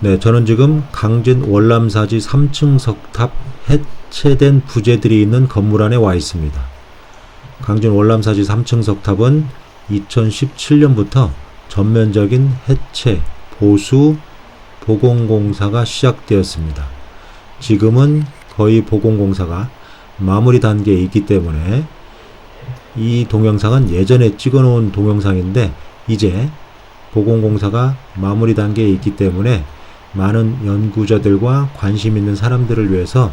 네, 저는 지금 강진 월남사지 3층 석탑 해체된 부재들이 있는 건물 안에 와 있습니다. 강진 월남사지 3층 석탑은 2017년부터 전면적인 해체, 보수, 보공공사가 시작되었습니다. 지금은 거의 보공공사가 마무리 단계에 있기 때문에 이 동영상은 예전에 찍어 놓은 동영상인데 이제 보공공사가 마무리 단계에 있기 때문에 많은 연구자들과 관심 있는 사람들을 위해서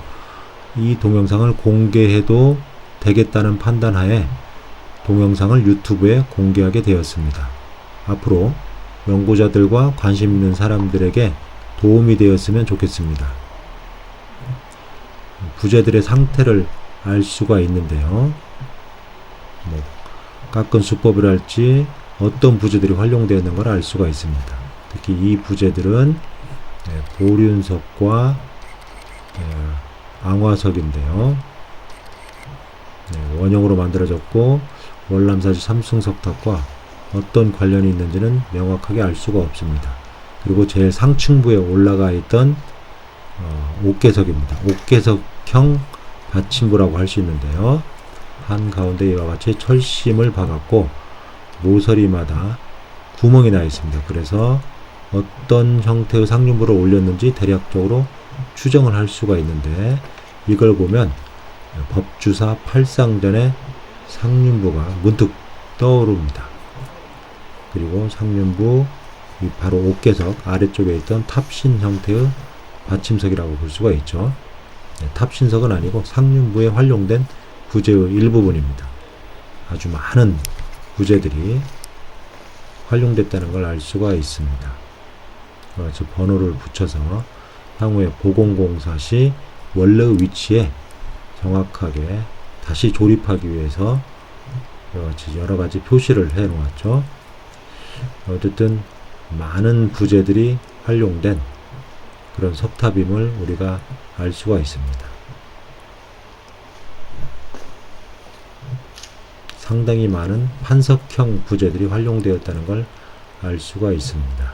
이 동영상을 공개해도 되겠다는 판단하에 동영상을 유튜브에 공개하게 되었습니다. 앞으로 연구자들과 관심 있는 사람들에게 도움이 되었으면 좋겠습니다. 부재들의 상태를 알 수가 있는데요. 뭐 깎은 수법이랄지 어떤 부재들이 활용되었는 걸 알 수가 있습니다. 특히 이 부재들은 네, 보륜석과 네, 앙화석인데요. 네, 원형으로 만들어졌고 월남사지 삼층석탑과 어떤 관련이 있는지는 명확하게 알 수가 없습니다. 그리고 제일 상층부에 올라가 있던 어, 옥계석입니다. 옥계석형 받침부라고 할 수 있는데요. 한 가운데 이와 같이 철심을 박았고 모서리마다 구멍이 나 있습니다. 그래서 어떤 형태의 상륜부를 올렸는지 대략적으로 추정을 할 수가 있는데 이걸 보면 법주사 팔상전의 상륜부가 문득 떠오릅니다. 그리고 상륜부 이 바로 옥계석 아래쪽에 있던 탑신 형태의 받침석이라고 볼 수가 있죠. 네, 탑신석은 아니고 상륜부에 활용된 부재의 일부분입니다. 아주 많은 부재들이 활용됐다는 걸 알 수가 있습니다. 그래서 번호를 붙여서 향후에 보건공사 시 원래의 위치에 정확하게 다시 조립하기 위해서 여러 가지 표시를 해 놓았죠. 어쨌든 많은 부재들이 활용된 그런 석탑임을 우리가 알 수가 있습니다. 상당히 많은 판석형 부재들이 활용되었다는 걸 알 수가 있습니다.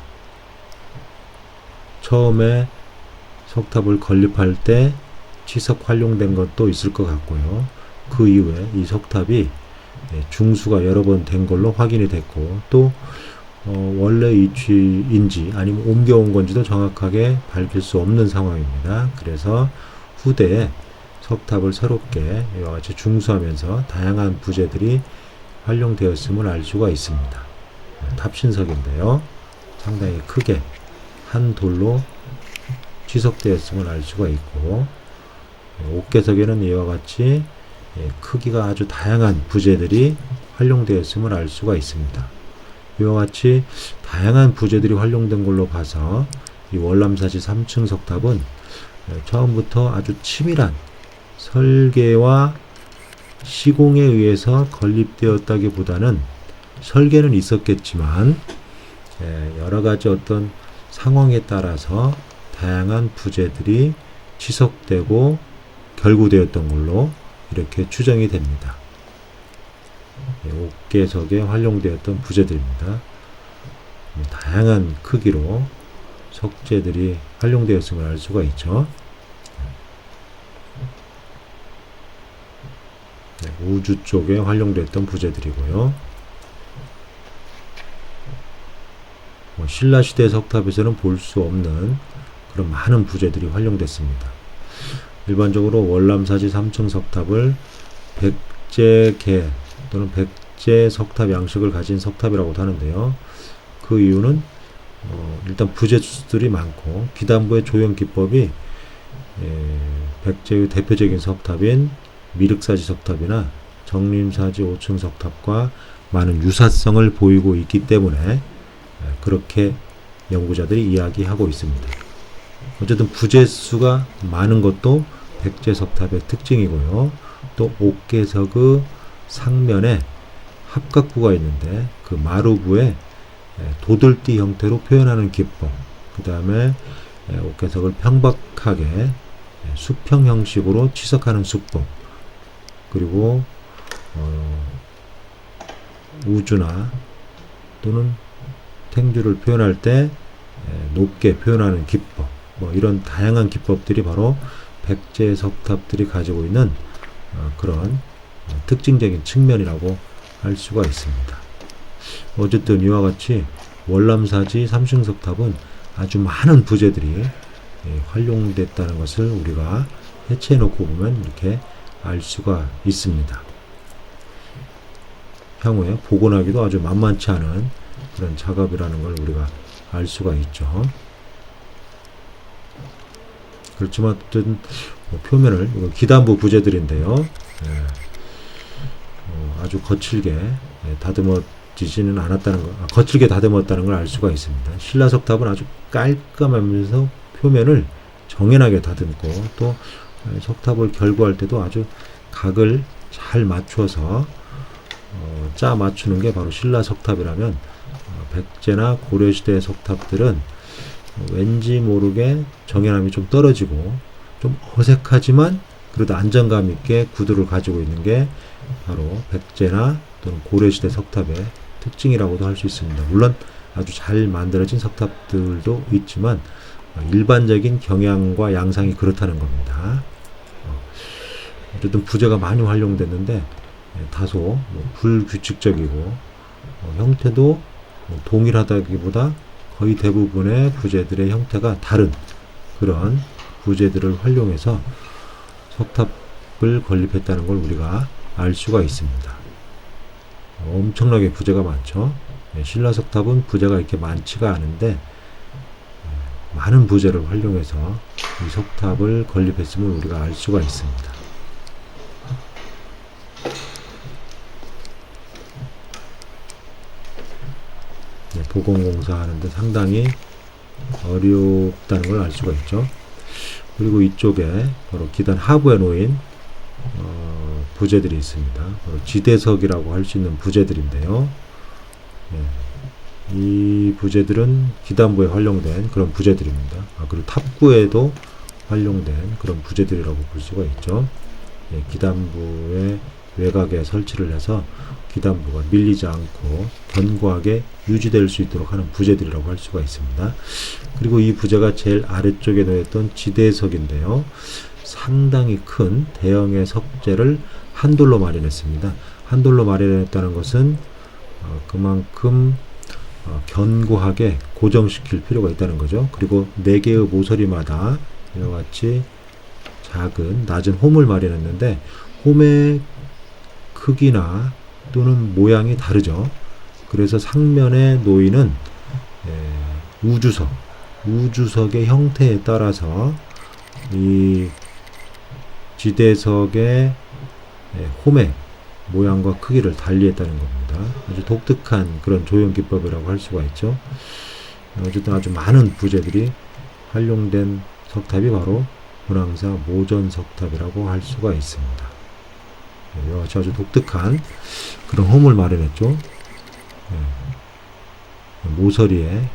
처음에 석탑을 건립할 때 치석 활용된 것도 있을 것 같고요. 그 이후에 이 석탑이 중수가 여러 번 된 걸로 확인이 됐고 또 어, 원래 위치인지 아니면 옮겨온 건지도 정확하게 밝힐 수 없는 상황입니다. 그래서 후대에 석탑을 새롭게 이와 같이 중수하면서 다양한 부재들이 활용되었음을 알 수가 있습니다. 탑신석인데요. 상당히 크게 한 돌로 취석되었음을 알 수가 있고 옥계석에는 이와 같이 크기가 아주 다양한 부재들이 활용되었음을 알 수가 있습니다. 이와 같이 다양한 부재들이 활용된 걸로 봐서 이 월남사지 3층 석탑은 처음부터 아주 치밀한 설계와 시공에 의해서 건립되었다기보다는 설계는 있었겠지만 여러 가지 어떤 상황에 따라서 다양한 부재들이 치석되고 결구되었던 걸로 이렇게 추정이 됩니다. 옥계석에 활용되었던 부재들입니다. 다양한 크기로 석재들이 활용되었음을 알 수가 있죠. 네, 우주 쪽에 활용됐던 부재들이고요. 신라 시대 석탑에서는 볼 수 없는 그런 많은 부재들이 활용됐습니다. 일반적으로 월남사지 3층 석탑을 백제계 또는 백제 석탑 양식을 가진 석탑이라고 하는데요. 그 이유는 어, 일단 부재수들이 많고 기단부의 조형 기법이 예, 백제의 대표적인 석탑인 미륵사지 석탑이나 정림사지 5층 석탑과 많은 유사성을 보이고 있기 때문에 예, 그렇게 연구자들이 이야기하고 있습니다. 어쨌든 부재수가 많은 것도 백제 석탑의 특징이고요. 또 옥계석의 상면에 합각부가 있는데 그 마루부에 예, 도들띠 형태로 표현하는 기법 그 다음에 옥계석을 평박하게 예, 수평 형식으로 치석하는 수법 그리고 어, 우주나 또는 탱주를 표현할 때 예, 높게 표현하는 기법, 뭐 이런 다양한 기법들이 바로 백제 석탑들이 가지고 있는 어, 그런 어, 특징적인 측면이라고 할 수가 있습니다. 어쨌든 이와 같이 월남사지 삼층석탑은 아주 많은 부재들이 예, 활용됐다는 것을 우리가 해체해 놓고 보면 이렇게 알 수가 있습니다. 향후에 복원하기도 아주 만만치 않은 그런 작업이라는 걸 우리가 알 수가 있죠. 그렇지만 어쨌든 뭐 표면을 기단부 부재들인데요. 예, 어, 아주 거칠게 예, 다듬어지지는 않았다는 거, 아, 거칠게 다듬었다는 걸 알 수가 있습니다. 신라석탑은 아주 깔끔하면서 표면을 정연하게 다듬고 또 예, 석탑을 결구할 때도 아주 각을 잘 맞춰서 어, 짜 맞추는 게 바로 신라석탑이라면 어, 백제나 고려시대 석탑들은 어, 왠지 모르게 정연함이 좀 떨어지고 좀 어색하지만 그래도 안정감 있게 구도를 가지고 있는 게 바로 백제나 또는 고려시대 석탑의 특징이라고도 할 수 있습니다. 물론 아주 잘 만들어진 석탑들도 있지만 어, 일반적인 경향과 양상이 그렇다는 겁니다. 어, 어쨌든 부재가 많이 활용됐는데 예, 다소 뭐 불규칙적이고 어, 형태도 뭐 동일하다기보다 거의 대부분의 부재들의 형태가 다른 그런 부재들을 활용해서 석탑을 건립했다는 걸 우리가 알 수가 있습니다. 엄청나게 부재가 많죠. 예, 신라 석탑은 부재가 이렇게 많지가 않은데 예, 많은 부재를 활용해서 이 석탑을 건립했음을 우리가 알 수가 있습니다. 보건공사 하는데 상당히 어렵다는 걸 알 수가 있죠. 그리고 이쪽에 바로 기단 하부에 놓인 어, 부재들이 있습니다. 바로 지대석이라고 할 수 있는 부재들인데요. 예, 이 부재들은 기단부에 활용된 그런 부재들입니다. 아, 그리고 탑구에도 활용된 그런 부재들이라고 볼 수가 있죠. 예, 기단부의 외곽에 설치를 해서 기단부가 밀리지 않고 견고하게 유지될 수 있도록 하는 부재들이라고 할 수가 있습니다. 그리고 이 부재가 제일 아래쪽에 놓였던 지대석인데요. 상당히 큰 대형의 석재를 한 돌로 마련했습니다. 한 돌로 마련했다는 것은 어, 그만큼 어, 견고하게 고정시킬 필요가 있다는 거죠. 그리고 네 개의 모서리마다 이와 같이 작은 낮은 홈을 마련했는데 홈의 크기나 또는 모양이 다르죠. 그래서 상면에 놓이는 예, 우주석, 우주석의 형태에 따라서 이 지대석의 예, 홈의 모양과 크기를 달리했다는 겁니다. 아주 독특한 그런 조형 기법이라고 할 수가 있죠. 어쨌든 아주 많은 부재들이 활용된 석탑이 바로 문항사 모전 석탑이라고 할 수가 있습니다. 네, 이와 같이 아주 독특한 그런 홈을 마련했죠. 네. 모서리에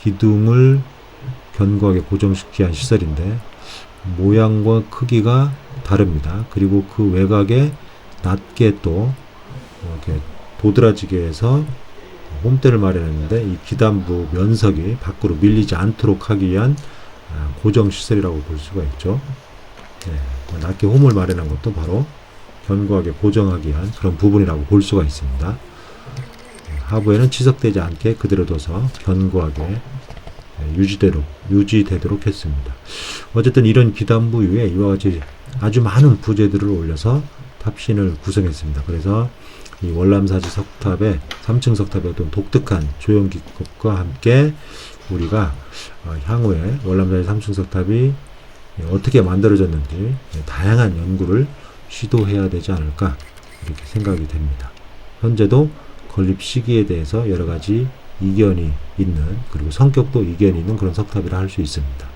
기둥을 견고하게 고정시키기 한 시설인데 모양과 크기가 다릅니다. 그리고 그 외곽에 낮게 또 이렇게 도드라지게 해서 홈대를 마련했는데 이 기단부 면석이 밖으로 밀리지 않도록 하기 위한 아, 고정 시설이라고 볼 수가 있죠. 네, 낮게 홈을 마련한 것도 바로 견고하게 고정하기 위한 그런 부분이라고 볼 수가 있습니다. 네, 하부에는 치석되지 않게 그대로 둬서 견고하게 네, 유지되도록, 유지되도록 했습니다. 어쨌든 이런 기단부 위에 이와 같이 아주 많은 부재들을 올려서 탑신을 구성했습니다. 그래서 이 월남사지 석탑의 3층 석탑의 어떤 독특한 조형 기법과 함께 우리가 어, 향후에 월남사지 3층 석탑이 어떻게 만들어졌는지 다양한 연구를 시도해야 되지 않을까 이렇게 생각이 됩니다. 현재도 건립 시기에 대해서 여러 가지 이견이 있는 그리고 성격도 이견이 있는 그런 석탑이라 할 수 있습니다.